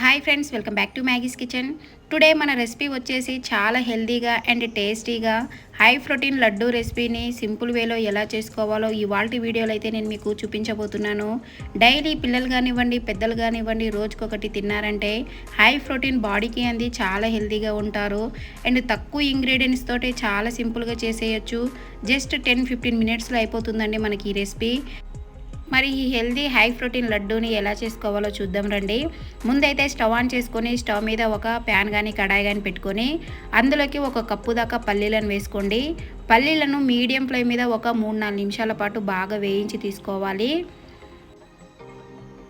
Hi friends welcome back to Maggie's kitchen today మన recipe వచ్చేసి చాలా హెల్తీగా అండ్ టేస్టీగా హై ప్రోటీన్ లడ్డు రెసిపీని సింపుల్ వేలో ఎలా చేసుకోవాలో ఇవాళ వీడియోలో అయితే నేను మీకు చూపించబోతున్నాను. డైలీ పిల్లలు కానివ్వండి పెద్దలు కానివ్వండి రోజుకొకటి తిన్నారంటే హై ప్రోటీన్ బాడీకి అంది చాలా హెల్తీగా ఉంటారు. అండ్ తక్కువ ఇంగ్రీడియంట్స్ తోటి చాలా సింపుల్గా చేసేయచ్చు. జస్ట్ టెన్ ఫిఫ్టీన్ మినిట్స్లో అయిపోతుందండి మనకి ఈ రెసిపీ మరి ఈ హెల్దీ హై ప్రోటీన్ లడ్డూని ఎలా చేసుకోవాలో చూద్దాం రండి. ముందైతే స్టవ్ ఆన్ చేసుకొని స్టవ్ మీద ఒక ప్యాన్ కానీ కడాయి కానీ పెట్టుకొని అందులోకి ఒక కప్పు దాకా పల్లీలను వేసుకోండి. పల్లీలను మీడియం ఫ్లేమ్ మీద ఒక మూడు నాలుగు నిమిషాల పాటు బాగా వేయించి తీసుకోవాలి.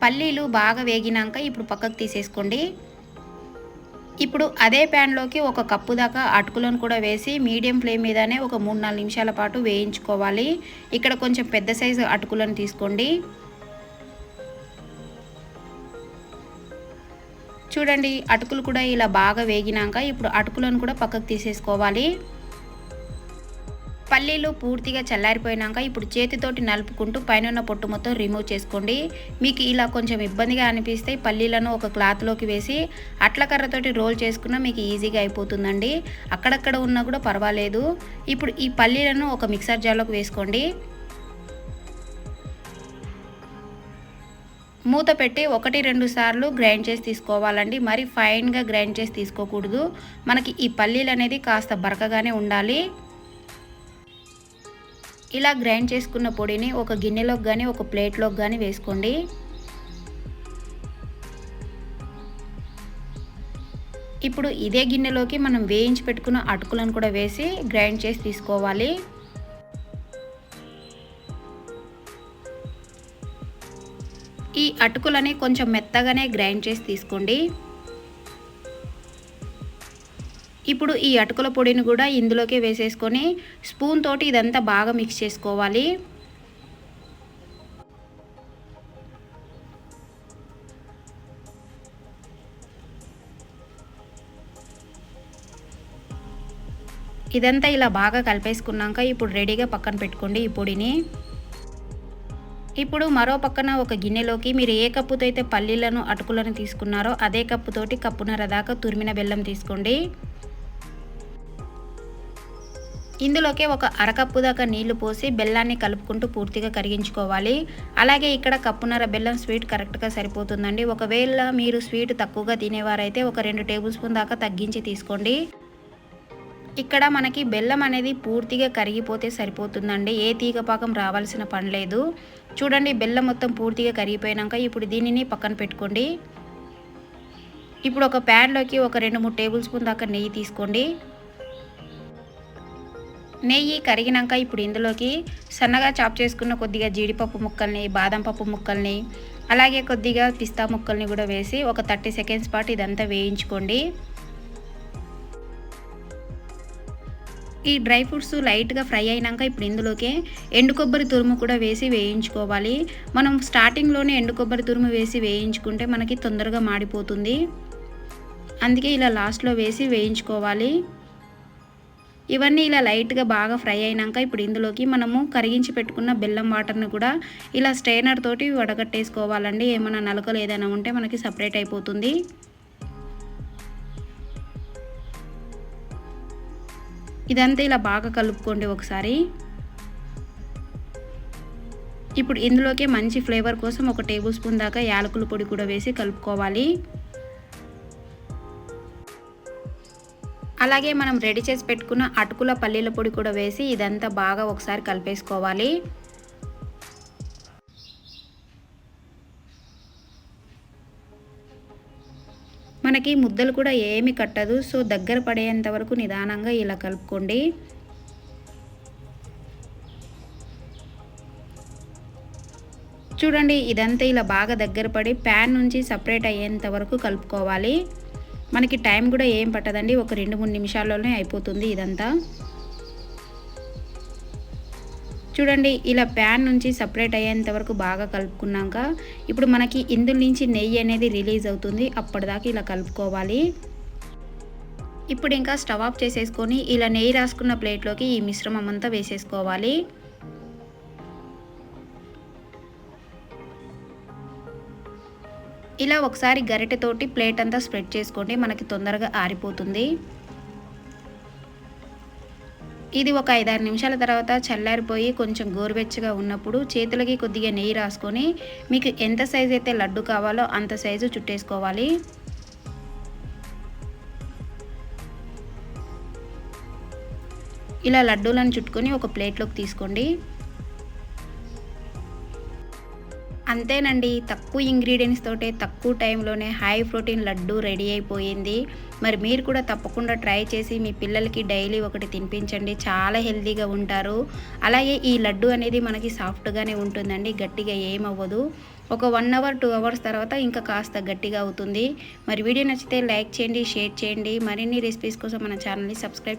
పల్లీలు బాగా వేగినాక ఇప్పుడు పక్కకు తీసేసుకోండి. ఇప్పుడు అదే ప్యాన్లోకి ఒక కప్పు దాకా అటుకులను కూడా వేసి మీడియం ఫ్లేమ్ మీదనే ఒక మూడు నాలుగు నిమిషాల పాటు వేయించుకోవాలి. ఇక్కడ కొంచెం పెద్ద సైజు అటుకులను తీసుకోండి. చూడండి అటుకులు కూడా ఇలా బాగా వేగినాక ఇప్పుడు అటుకులను కూడా పక్కకు తీసేసుకోవాలి. పల్లీలు పూర్తిగా చల్లారిపోయినాక ఇప్పుడు చేతితోటి నలుపుకుంటూ పైన పొట్టు మొత్తం రిమూవ్ చేసుకోండి. మీకు ఇలా కొంచెం ఇబ్బందిగా అనిపిస్తే పల్లీలను ఒక క్లాత్లోకి వేసి అట్ల కర్రతోటి రోల్ చేసుకున్నా మీకు ఈజీగా అయిపోతుందండి. అక్కడక్కడ ఉన్నా కూడా పర్వాలేదు. ఇప్పుడు ఈ పల్లీలను ఒక మిక్సర్ జార్లోకి వేసుకోండి. మూత పెట్టి ఒకటి రెండు సార్లు గ్రైండ్ చేసి తీసుకోవాలండి. మరి ఫైన్గా గ్రైండ్ చేసి తీసుకోకూడదు. మనకి ఈ పల్లీలు అనేది కాస్త బరకగానే ఉండాలి. ఇలా గ్రైండ్ చేసుకున్న పొడిని ఒక గిన్నెలోకి కానీ ఒక ప్లేట్లోకి కానీ వేసుకోండి. ఇప్పుడు ఇదే గిన్నెలోకి మనం వేయించి పెట్టుకున్న అటుకులను కూడా వేసి గ్రైండ్ చేసి తీసుకోవాలి. ఈ అటుకులని కొంచెం మెత్తగానే గ్రైండ్ చేసి తీసుకోండి. ఇప్పుడు ఈ అటుకుల పొడిని కూడా ఇందులోకి వేసేసుకొని స్పూన్ తోటి ఇదంతా బాగా మిక్స్ చేసుకోవాలి. ఇదంతా ఇలా బాగా కలిపేసుకున్నాక ఇప్పుడు రెడీగా పక్కన పెట్టుకోండి ఈ పొడిని. ఇప్పుడు మరో పక్కన ఒక గిన్నెలోకి మీరు ఏ కప్పుతో అయితే పల్లీలను అటుకులను తీసుకున్నారో అదే కప్పుతోటి కప్పున్నర దాకా తురిమిన బెల్లం తీసుకోండి. ఇందులోకి ఒక అరకప్పు దాకా నీళ్ళు పోసి బెల్లాన్ని కలుపుకుంటూ పూర్తిగా కరిగించుకోవాలి. అలాగే ఇక్కడ కప్పున్నర బెల్లం స్వీట్ కరెక్ట్గా సరిపోతుందండి. ఒకవేళ మీరు స్వీట్ తక్కువగా తినేవారైతే ఒక రెండు టేబుల్ స్పూన్ దాకా తగ్గించి తీసుకోండి. ఇక్కడ మనకి బెల్లం అనేది పూర్తిగా కరిగిపోతే సరిపోతుందండి. ఏ తీగపాకం రావాల్సిన పని లేదు. చూడండి బెల్లం మొత్తం పూర్తిగా కరిగిపోయాక ఇప్పుడు దీనిని పక్కన పెట్టుకోండి. ఇప్పుడు ఒక ప్యాన్లోకి ఒక రెండు మూడు టేబుల్ స్పూన్ దాకా నెయ్యి తీసుకోండి. నెయ్యి కరిగినాక ఇప్పుడు ఇందులోకి సన్నగా చాప్ చేసుకున్న కొద్దిగా జీడిపప్పు ముక్కల్ని బాదం పప్పు ముక్కల్ని అలాగే కొద్దిగా పిస్తా ముక్కల్ని కూడా వేసి ఒక థర్టీ సెకండ్స్ పాటు ఇదంతా వేయించుకోండి. ఈ డ్రై ఫ్రూట్స్ లైట్గా ఫ్రై అయినాక ఇప్పుడు ఇందులోకి ఎండు కొబ్బరి తురుము కూడా వేసి వేయించుకోవాలి. మనం స్టార్టింగ్లోనే ఎండు కొబ్బరి తురుము వేసి వేయించుకుంటే మనకి తొందరగా మాడిపోతుంది. అందుకే ఇలా లాస్ట్లో వేసి వేయించుకోవాలి. ఇవన్నీ ఇలా లైట్గా బాగా ఫ్రై అయినాక ఇప్పుడు ఇందులోకి మనము కరిగించి పెట్టుకున్న బెల్లం వాటర్ని కూడా ఇలా స్ట్రైనర్ తోటి వడగట్టేసుకోవాలండి. ఏమైనా నలకలు ఏదైనా ఉంటే మనకి సపరేట్ అయిపోతుంది. ఇదంతా ఇలా బాగా కలుపుకోండి ఒకసారి. ఇప్పుడు ఇందులోకి మంచి ఫ్లేవర్ కోసం ఒక టేబుల్ స్పూన్ దాకా యాలకుల పొడి కూడా వేసి కలుపుకోవాలి. అలాగే మనం రెడీ చేసి పెట్టుకున్న అటుకుల పల్లీల పొడి కూడా వేసి ఇదంతా బాగా ఒకసారి కలిపేసుకోవాలి. మనకి ముద్దలు కూడా ఏమి కట్టదు సో దగ్గర పడేంత వరకు నిదానంగా ఇలా కలుపుకోండి. చూడండి ఇదంతా ఇలా బాగా దగ్గర పడి ప్యాన్ నుంచి సపరేట్ అయ్యేంత వరకు కలుపుకోవాలి. మనకి టైం కూడా ఏం పట్టదండి. ఒక రెండు మూడు నిమిషాల్లోనే అయిపోతుంది ఇదంతా. చూడండి ఇలా ప్యాన్ నుంచి సపరేట్ అయ్యేంత వరకు బాగా కలుపుకున్నాక ఇప్పుడు మనకి ఇందులో నుంచి నెయ్యి అనేది రిలీజ్ అవుతుంది. అప్పటిదాకా ఇలా కలుపుకోవాలి. ఇప్పుడు ఇంకా స్టవ్ ఆఫ్ చేసేసుకొని ఇలా నెయ్యి రాసుకున్న ప్లేట్లోకి ఈ మిశ్రమం అంతా వేసేసుకోవాలి. ఇలా ఒకసారి గరిటెతోటి ప్లేట్ అంతా స్ప్రెడ్ చేసుకోండి. మనకి తొందరగా ఆరిపోతుంది. ఇది ఒక ఐదారు నిమిషాల తర్వాత చల్లారిపోయి కొంచెం గోరువెచ్చగా ఉన్నప్పుడు చేతులకి కొద్దిగా నెయ్యి రాసుకొని మీకు ఎంత సైజు అయితే లడ్డు కావాలో అంత సైజు చుట్టేసుకోవాలి. ఇలా లడ్డూలను చుట్టుకొని ఒక ప్లేట్లోకి తీసుకోండి. అంతేనండి తక్కువ ఇంగ్రీడియంట్స్ తోటే తక్కువ టైంలోనే హై ప్రోటీన్ లడ్డు రెడీ అయిపోయింది. మరి మీరు కూడా తప్పకుండా ట్రై చేసి మీ పిల్లలకి డైలీ ఒకటి తినిపించండి చాలా హెల్తీగా ఉంటారు. అలాగే ఈ లడ్డు అనేది మనకి సాఫ్ట్గానే ఉంటుందండి గట్టిగా ఏమవ్వదు. ఒక వన్ అవర్ టూ అవర్స్ తర్వాత ఇంకా కాస్త గట్టిగా అవుతుంది. మరి వీడియో నచ్చితే లైక్ చేయండి షేర్ చేయండి. మరిన్ని రెసిపీస్ కోసం మన ఛానల్ని సబ్స్క్రైబ్